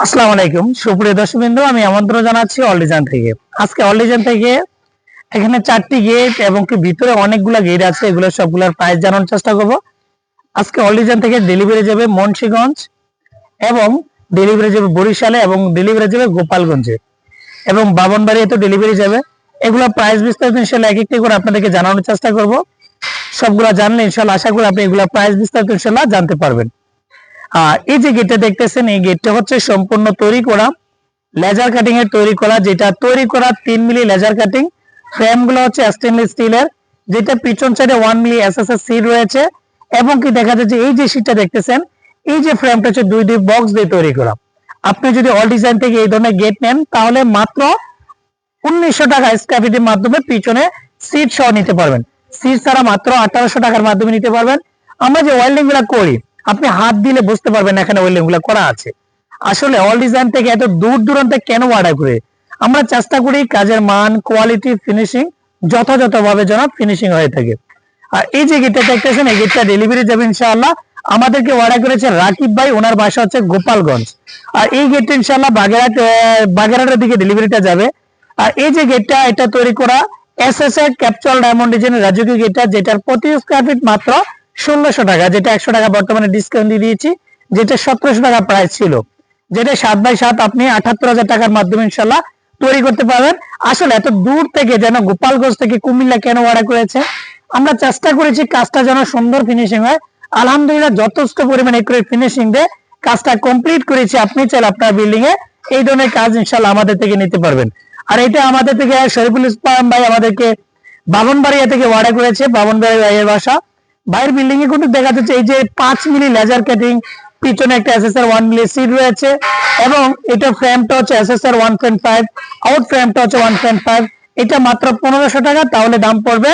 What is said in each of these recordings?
আসসালামু আলাইকুম। সুপ্রিয় দর্শকবৃন্দ, আমি আমন্ত্রণ জানাচ্ছি অলিজান থেকে। আজকে অলিজান থেকে এখানে চারটি গেট এবং কি ভিতরে অনেকগুলা গেট আছে, এগুলো সবগুলোর প্রাইস জানানোর চেষ্টা করব। আজকে অলিজান থেকে ডেলিভারি যাবে মুন্সিগঞ্জ এবং ডেলিভারি যাবে বরিশালে এবং ডেলিভারি যাবে গোপালগঞ্জে। এবং বাবনবাড়িতে ডেলিভারি যাবে। এগুলো প্রাইস বিস্তারিত ইনশাল্লাহ এক একটি করে আপনাদেরকে জানানোর চেষ্টা করব। সবগুলা জানলে ইনশাল্লাহ আশা করি আপনি এগুলা প্রাইস বিস্তারিত ইনশাল্লাহ জানতে পারবেন। এই যে গেটটা দেখতেছেন, এই গেটটা হচ্ছে সম্পূর্ণ তৈরি করা লেজার কাটিং এর তৈরি করা, যেটা তৈরি করা তিন মিলি লেজার কাটিং ফ্রেমগুলো হচ্ছে স্টেনলেস স্টিলের যেটা পিছন সাইডে ওয়ান মিলি এসএসএস সিট রয়েছে। এবং কি দেখা যাচ্ছে, এই যে সিটটা দেখতেছেন, এই যে ফ্রেমটা হচ্ছে দুই দুই বক্স দিয়ে তৈরি করা। আপনি যদি অল ডিজাইন থেকে এই ধরনের গেট নেন, তাহলে মাত্র উনিশশো টাকা স্ক্যাপিটির মাধ্যমে পিছনে সিট সহ নিতে পারবেন। সিট ছাড়া মাত্র আঠারোশো টাকার মাধ্যমে নিতে পারবেন। আমরা যে ওয়েল্ডিংগুলা করি আপনি হাত দিলে বুঝতে পারবেন এখানে ওয়েল্ডিংগুলা করা আছে। আসলে অল ডিজাইন থেকে এত দূর দূরান্তে কেন অর্ডার করে আমরা চেষ্টা করি কাজের মান কোয়ালিটি ফিনিশিং যথাযথভাবে যেন ফিনিশিং হয়ে থাকে। আর এই যে গেটটা দেখতেছেন, এই গেটটা ডেলিভারি যাবে ইনশাআল্লাহ। আমাদেরকে অর্ডার করেছে রাকিব ভাই, ওনার বাসা হচ্ছে গোপালগঞ্জ। আর এই গেটটা ইনশাআল্লাহ বাগেরহাট বাগেরহাটের দিকে ডেলিভারিটা যাবে। আর এই যে গেটটা, এটা তৈরি করা এস এস এ ক্যাপচুয়াল ডায়মন্ড ডিজাইনের রাজকীয় গেটটা, যেটার প্রতি স্কোয়ার ফিট মাত্র ষোলোশো টাকা, যেটা একশো টাকা বর্তমানে ডিসকাউন্ট দিয়ে দিয়েছি, যেটা সতেরোশো টাকা প্রাইস ছিল। যেটা সাত বাই সাত আপনি আঠাত্তর হাজার টাকার মাধ্যমে ইনশাল্লাহ তৈরি করতে পারবেন। আসলে এত দূর থেকে যেন গোপালগঞ্জ থেকে কুমিল্লা কেন অর্ডার করেছে? আমরা চেষ্টা করেছি কাজটা যেন সুন্দর ফিনিশিং হয়। আলহামদুলিল্লাহ যথেষ্ট পরিমাণে ফিনিশিং দিয়ে কাজটা কমপ্লিট করেছি। আপনি চাইলে আপনার বিল্ডিং এ এই ধরনের কাজ ইনশাল্লাহ আমাদের থেকে নিতে পারবেন। আর এটা আমাদের থেকে শরীফুল ইসলাম ভাই আমাদেরকে বাবনবাড়িয়া থেকে অর্ডার করেছে বাবনবাড়ি ভাইয়ের বাসা। বাইরের বিল্ডিং এ কিন্তু দেখা যাচ্ছে এই যে পাঁচ মিলি লেজার কাটিং পিছনে একটা এসএসআর ওয়ান মিলি সিট রয়েছে এবং এটা ফ্রেমটা হচ্ছে SSR one point five out ফ্রেমটা হচ্ছে ওয়ান পয়েন্ট ফাইভ এটা মাত্র পনেরোশো টাকা, তাহলে দাম পড়বে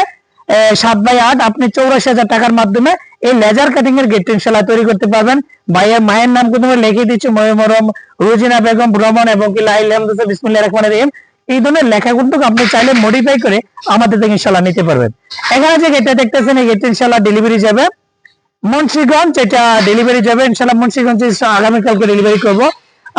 সাত বাই আট। আপনি চৌরাশি হাজার টাকার মাধ্যমে এই লেজার কাটিং এর গেট ইনশাল্লাহ তৈরি করতে পারবেন। ভাইয়ের মায়ের নাম কিন্তু লিখে দিচ্ছি ময়মরম রুজিনা বেগম ভ্রমণ এবং কি লাইল বিসমুল্লাহ রহমান রহিম। এই ধরনের লেখা কিন্তু আপনি চাইলে মডিফাই করে আমাদের থেকে ইনশাল্লাহ নিতে পারবেন। এখানে যে গেটটা দেখতেছেন, এই গেট ইনশাল্লাহ ডেলিভারি যাবে। মুন্সিগঞ্জ, এটা ডেলিভারি যাবে। ইনশাল্লাহ মুন্সিগঞ্জ আগামীকালকে ডেলিভারি করব।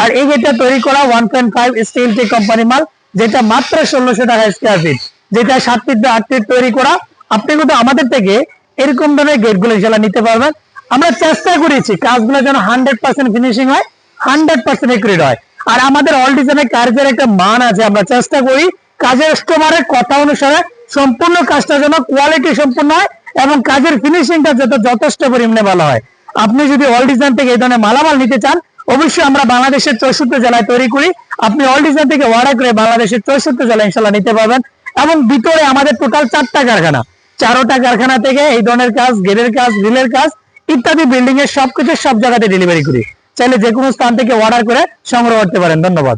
আর এই গেটটা তৈরি করা one point five steel T company মাল, যেটা মাত্র ষোলোশো টাকা স্কোয়ার ফিট যেটা সাত ফিট বা আট ফিট তৈরি করা। আপনি কিন্তু আমাদের থেকে এরকম ধরনের গেটগুলো ইনশাল্লাহ নিতে পারবেন। আমরা চেষ্টা করেছি, কাজগুলো যেন হান্ড্রেড পার্সেন্ট ফিনিশিং হয় হান্ড্রেড পার্সেন্ট একুরেট হয়। আর আমাদের অল ডিজাইনের কাজের একটা মান আছে, আমরা চেষ্টা করি কাজের কাস্টমারের কথা অনুসারে সম্পূর্ণ কাজটা যেন কোয়ালিটি সম্পূর্ণ হয় এবং কাজের ফিনিশিংটা যত যথেষ্ট পরিমাণে ভালো হয়। আপনি যদি অল ডিজাইন থেকে এই ধরনের মালামাল নিতে চান, অবশ্যই আমরা বাংলাদেশের চৌষট্টি জেলায় তৈরি করি। আপনি অল ডিজাইন থেকে অর্ডার করে বাংলাদেশের চৌষট্টি জেলায় ইনশাল্লাহ নিতে পারবেন এবং ভিতরে আমাদের টোটাল চারটা কারখানা। চারোটা কারখানা থেকে এই ধরনের কাজ গেটের কাজ গ্রিলের কাজ ইত্যাদি বিল্ডিং এর সবকিছু সব জায়গাতে ডেলিভারি করি। চাইলে যে কোনো স্থান থেকে অর্ডার করে সংগ্রহ করতে পারেন। ধন্যবাদ।